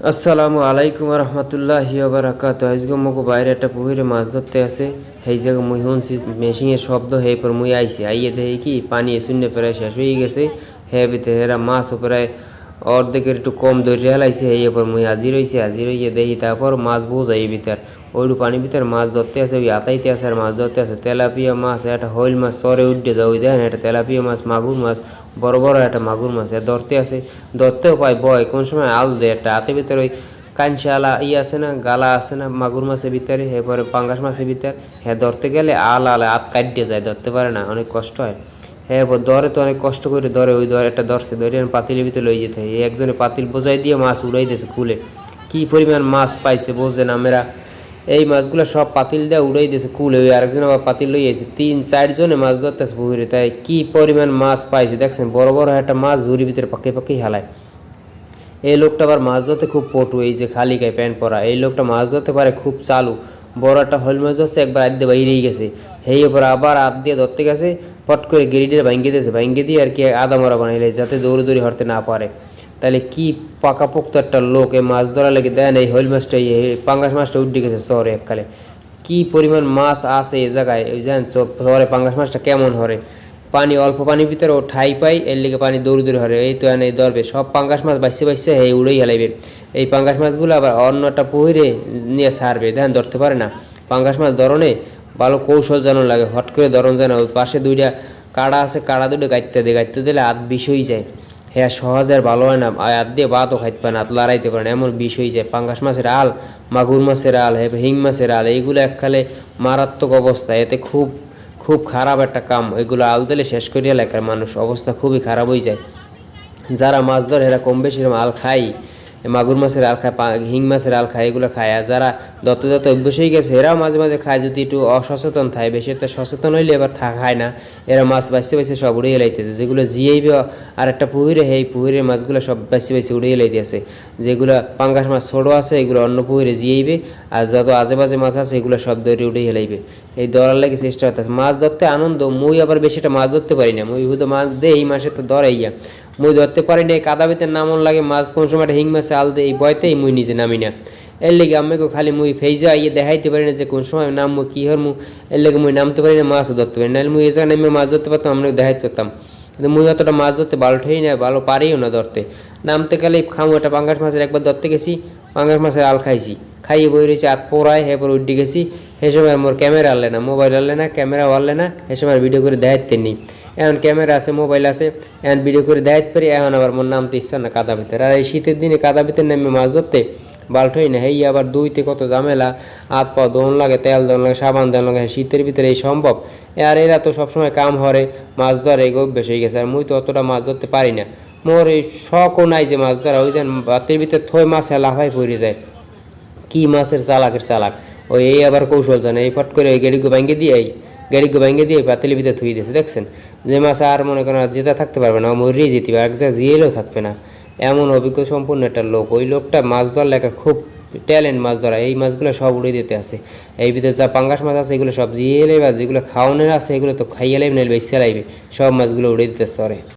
আসসালামু আলাইকুম রহমতুল্লাহ বারাকাত আজকে মগো বাইরে একটা পুকুরে মাছ ধরতে আছে সেই জায়গায় মুই শুনছি মেশিনের শব্দ হয়ে পর মুই আইছি। আইয়ে দেখি কি পানি শূন্য প্রায় শেষ হয়ে গেছে। হে ভিতরে হেরা মাছও প্রায় অর্ধেকের একটু কম ধরে হেলাইছে এই পর মুই হাজির হয়েছে হাজির হইয়ে দেখি তারপর মাছ বোঝাই এই ভিতর। ওইটু পানির ভিতর মাছ ধরতে আছে ওই আতাইতে আছে আর মাছ ধরতে আছে তেলাপিয়া মাছ, একটা হইল মাছ সরে উঠে যাও দেখেন, একটা তেলাপিয়া মাছ, মাগুর মাছ বড় বড় একটা মাগুর মাছ ধরতে আছে। ধরতেও পায় বয়, কোন সময় আল দেয় একটা হাতের ভিতরে ওই কাঞ্চালা ই আছে না, গালা আছে না, মাগুর মাছের ভিতরে, এরপরে পাঙ্গাস মাছের ভিতরে হ্যাঁ ধরতে গেলে আল আল হাত কাটিয়ে যায়, ধরতে পারে না, অনেক কষ্ট হয়। হ্যাঁ ধরে তো অনেক কষ্ট করে ধরে, ওই ধরে একটা ধরছে, ধরে পাতিলের ভিতরে লই যেতে হয়। একজনে পাতিল বোঝাই দিয়ে মাছ উড়াই দিয়েছে খুলে। কি পরিমাণ মাছ পাইছে বোঝেন আমরা এই মাছগুলো সব পাতিল দিয়ে উড়াই দিয়েছে কুল হয়ে আরেকজন আবার পাতিল লই আছে তিন, চারজনে মাছ ধরতেছে পুকুরে, তাই কি পরিমাণ মাছ পাইছে, দেখছেন? বড় বড় একটা মাছ ঝুড়ির ভিতরে পাকে, পাকেই হালায়। এই লোকটা আবার মাছ ধরতে খুব পটু, এই যে খালি গায়ে প্যান্ট পরা। এই লোকটা মাছ ধরতে পারে খুব চালু। বড় একটা হল মাছ ধরছে, একবার আদ্যে বাইরেই গেছে। সেই ওপর আবার আদ দিয়ে ধরতে গেছে, পট করে গেরিডের ভাঙ্গে দিয়েছে। ভাঙ্গে দিয়ে আর কি আদা মরা বানাইলে, যাতে দৌড়ে দৌড়ে হরতে না পারে। তাহলে কি পাকা পাকাপোক্ত একটা লোক এই মাছ ধরা লেগে দেন এই হইল মাছটা, এই পাঙ্গাস মাছটা উঠে গেছে শহরে এককালে। কি পরিমাণ মাছ আছে এই জায়গায়? জানেন শহরে পাঙ্গাস মাছটা কেমন হরে? পানি, অল্প পানির ভিতরে ও ঠাই পাই এর লিগে পানি দৌড়ে দৌড়ে হরে। এই তো এনে ধরবে। সব পাঙ্গাস মাছ বাইসে বাইসে এই উড়েই হেলাইবে। এই পাঙ্গাস মাছগুলো আবার অন্য একটা পুহিরে নিয়ে সারবে ধ্যান ধরতে পারে না। পাঙ্গাস মাছ ধরনে ভালো কৌশল জানো লাগে। হট করে ধরন যায় না ওই পাশে দুইটা কাড়া আছে, কাড়া দুটো গাইতে দেয় গাইতে দিলে হাত বিষ হয়ে যায়। হ্যাঁ সহজে আর ভালো হয় না। আর দিয়ে ভাতও খাইতে পারে না লড়াইতে পারে না। এমন বিষ হয়ে যায়। পাঙ্গাস মাছের আল, মাগুর মাছের আল হ্যাঁ হিং মাছের আল, এইগুলো এককালে মারাত্মক অবস্থা। এতে খুব খুব খারাপ একটা কাম। এগুলো আল দিলে শেষ করিয়া লেখার মানুষ। অবস্থা খুবই খারাপ হয়ে যায়। যারা মাছ ধরে, এরা কম বেশি আল খায়। মাগুর মাছের আল খায় হিং মাছের আল খায়, এগুলো খায়। আর যারা দত্ত দত্ত অভ্যেস হয়ে গেছে, এরাও মাঝে মাঝে খায়, যদি একটু অসচেতন থাকে। বেশি একটা সচেতন হইলে এবার থা খায় না। এরা মাছ বাইসে বাইসে সব উড়িয়ে লাইতেছে যেগুলো জিয়েইবে আর একটা পুকুরে এই পুকুরের মাছগুলো সব বাইসে বাইসে উড়িয়ে লাইতেছে যেগুলো পাঙ্গাস মাছ ছোটো আছে, এগুলো অন্য পুকুরে জিয়েইবে আর যত আজে বাজে মাছ আছে, এগুলো সব ধরে উড়িয়ে হেলাইবে। এই ধরার লাগে চেষ্টা করতেছে মাছ ধরতে আনন্দ, মুই আবার বেশি একটা মাছ ধরতে পারি না। মুই শুধু মাছ দে এই মাসে তো ধরাইয়া মুই ধরতে পারি না কাদা ভিতরে নামন লাগে মাছ কোন সময় হিং মাছে আল দে এই বয়তেই মুই নিজে নামি না। এর লেগে আম্মাকে খালি মুই ফেইজা ইয়ে দেখাইতে পারি না যে কোন সময় নামবো কি হর মু এর লেগে মুই নামতে পারি না, মাছও ধরতে পারি নাহলে মুই এসে নেমে মাছ ধরতে পারতাম আমরা দেখাইতে পারতাম। কিন্তু মুই অতটা মাছ ধরতে ভালো ঠেই না, ভালো পারিও না ধরতে। নামতে গেলে খামো একটা পাঙ্গাস মাছের, একবার ধরতে গেছি, পাঙ্গাস মাছের আল খাইছি। খাইয়ে বই রয়েছে হাত পোড়ায়, এরপর উঠে গেছি। সে সময় মোর ক্যামেরা আনলে না, মোবাইল আনলে না ক্যামেরা আনলে না, সে সময় ভিডিও করে দেখাইতে নেই। এখন ক্যামেরা আছে, মোবাইল আছে, এখন ভিডিও করে দেখাইতে পারি এখন আবার মোর নামতে ইচ্ছা না কাদা ভিতরে। আর এই শীতের দিনে কাদা ভিতরে নেমে মাছ ধরতে বাল্টই না। হেই, আবার দুইতে কত ঝামেলা, হাত পা দোন লাগে, তেল দোন লাগে, সাবান দেন লাগে, শীতের ভিতরে এই সম্ভব। আর এরা তো সবসময় কাম হরে, মাছ ধরে, এই অভ্যেস হয়ে গেছে, আর মুই তো অতটা মাছ ধরতে পারি না। মোর এই শখও নাই যে মাছ ধরা, ওই দেন বাতির ভিতরে থই মাছ লাফাই পড়ে যায়। কি মাছের চালাকের চালাক? ওই এই আবার কৌশল জানে, এই ফট করে ওই গেড়িকে ভাঙ্গে দিয়ে, এই গেড়িকে ভাঙ্গে দিয়ে পাতিলের ভিতরে থুই দিয়েছে, দেখছেন? যে মাছ আর মনে করেন যেতে থাকতে পারবে না মরিয়ে যেতে পারবে, এক জায়গায় জিয়েলেও থাকবে না। এমন অভিজ্ঞ সম্পূর্ণ একটা লোক। ওই লোকটা মাছ ধরার লেখা খুব ট্যালেন্ট মাছ ধরা। এই মাছগুলো সব উড়ে দিতে আছে। এই ভিতরে যা পাঙ্গাস মাছ আছে, এগুলো সব জিয়েলে বা যেগুলো খাওয়ানোর আছে, এগুলো তো খাইয়ে লাইবে সেলাইবে। সব মাছগুলো উড়ে দিতে সরে